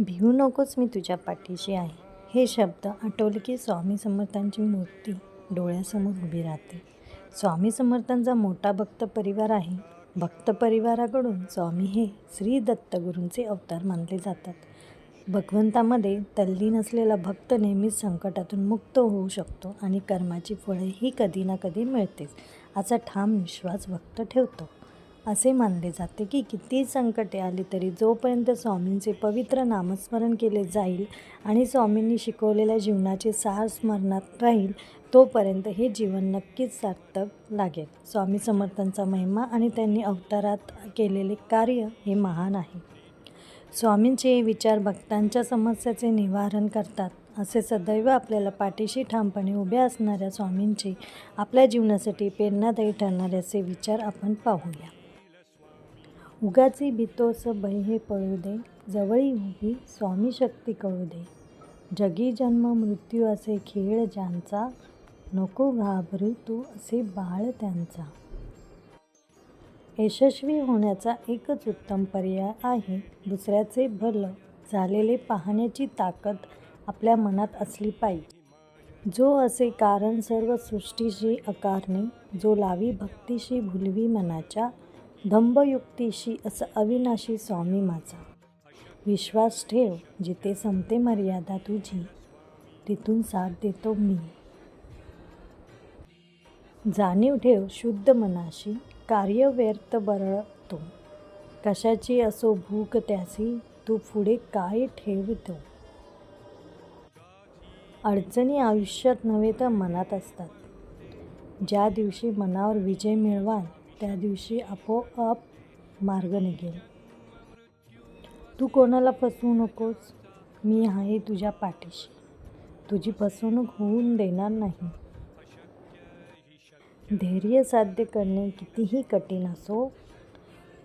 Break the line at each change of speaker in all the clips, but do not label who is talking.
भिवू नकोस मी तुझ्या पाठीशी आहे. हे शब्द आठवले की स्वामी समर्थांची मूर्ती डोळ्यासमोर उभी राहते. स्वामी समर्थांचा मोठा भक्त परिवार आहे. भक्त परिवाराकडून स्वामी हे श्री दत्तगुरूंचे अवतार मानले जातात. भगवंतामध्ये तल्लीन असलेला भक्त नेहमीच संकटातून मुक्त होऊ शकतो आणि कर्माची फळेही कधी ना कधी मिळतेच असा ठाम विश्वास भक्त ठेवतो. असे मानले जाते की किती संकटे आली तरी जोपर्यंत स्वामींचे पवित्र नामस्मरण केले जाईल आणि स्वामींनी शिकवलेल्या जीवनाचे सार स्मरणात राहील तोपर्यंत हे जीवन नक्कीच सार्थक लागेल. स्वामी समर्थांचा महिमा आणि त्यांनी अवतारात केलेले कार्य हे महान आहे. स्वामींचे हे विचार भक्तांच्या समस्याचे निवारण करतात. असे सदैव आपल्याला पाठीशी ठामपणे उभ्या असणाऱ्या स्वामींचे आपल्या जीवनासाठी प्रेरणादायी ठरणारे असे विचार आपण पाहूया. उगाची भीतोस भय हे पळू दे जवळी उभी स्वामी शक्ती कळू दे. जगी जन्म मृत्यू असे खेळ ज्यांचा नको घाबरू तू असे बाळ त्यांचा. यशस्वी होण्याचा एकच उत्तम पर्याय आहे दुसऱ्याचे भलं झालेले पाहण्याची ताकद आपल्या मनात असली पाहिजे. जो असे कारण सर्व सृष्टीशी अकारणे जो लावी भक्तीशी भुलवी मनाच्या धंबयुक्तीशी असं अविनाशी स्वामी माझा. विश्वास ठेव जिथे संपते मर्यादा तुझी तिथून साथ देतो मी. जाणीव ठेव शुद्ध मनाशी कार्य व्यर्थ बरळतो. कशाची असो भूक त्यासी तू पुढे काय ठेवतो? अडचणी आयुष्यात नव्हे तर मनात असतात. ज्या दिवशी मनावर विजय मिळवाल त्या दिवशी आपोआप मार्ग निघेल. तू कोणाला फसवू नकोस. मी आहे तुझ्या पाठीशी. तुझी फसवणूक होऊन देणार नाही. धैर्य साध्य करणे कितीही कठीण असो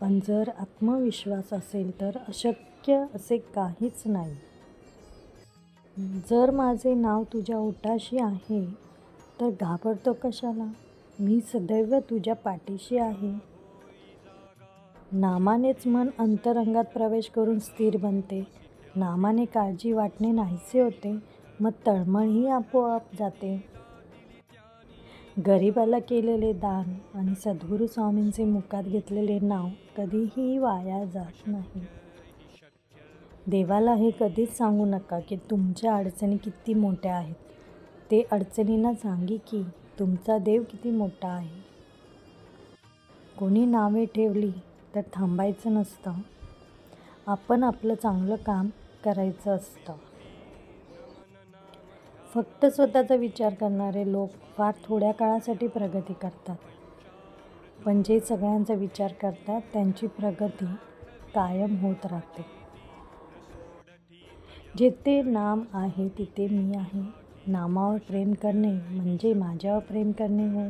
पण जर आत्मविश्वास असेल तर अशक्य असे काहीच नाही. जर माझे नाव तुझ्या ओटाशी आहे तर घाबरतो कशाला? मी सदैव तुझ्या पाठीशी आहे. नामानेच मन अंतरंगात प्रवेश करून स्थिर बनते. नामाने काळजी वाटणे नाहीसे होते. मग तळमळही आपोआप जाते. गरिबाला केलेले दान आणि सद्गुरू स्वामींचे मुखात घेतलेले नाव कधीही वाया जात नाही. देवाला हे कधीच सांगू नका की तुमच्या अडचणी किती मोठ्या आहेत. ते अडचणींना सांगी की तुमचा देव किती मोठा आहे. कोणी नावे ठेवली तर थांबायचं नसतं. आपण आपलं चांगलं काम करायचं असतं. फक्त स्वतःचा विचार करणारे लोक फार थोड्या काळासाठी प्रगती करतात. पण जे सगळ्यांचा विचार करतात त्यांची प्रगती कायम होत राहते. जिथे नाम आहे तिथे मी आहे. नामावर प्रेम करणे म्हणजे माझ्यावर प्रेम करणे होय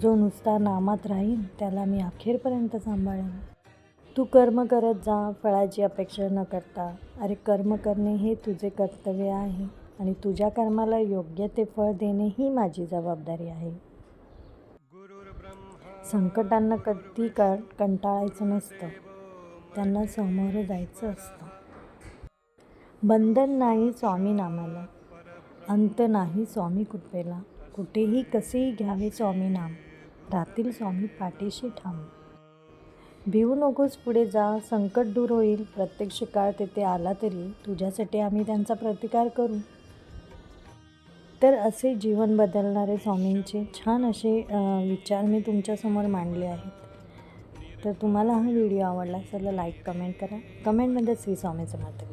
जो नुसता नामात राहील त्याला मी अखेरपर्यंत सांभाळेन. तू कर्म करत जा फळाची अपेक्षा न करता. अरे कर्म करणे हे तुझे कर्तव्य आहे आणि तुझ्या कर्माला योग्य ते फळ देणे ही माझी जबाबदारी आहे. संकटांना कधी क कंटाळायचं नसतं. त्यांना समोर जायचं असतं. बंधन नाही स्वामी नामाला अंत नाही स्वामी कृपेला. कुठेही कसेही घ्यावे स्वामी नाम. राहतील स्वामी पाठीशी ठाम. भिवू नकोस पुढे जा संकट दूर होईल. प्रत्यक्ष काळ तेथे आला तरी तुझ्यासाठी आम्ही त्यांचा प्रतिकार करू. तर असे जीवन बदलणारे स्वामींचे छान असे विचार मी तुमच्यासमोर मांडले आहेत. तर तुम्हाला हा व्हिडिओ आवडला असेल लाईक कमेंट करा. कमेंटमध्ये श्री स्वामी समर्थ.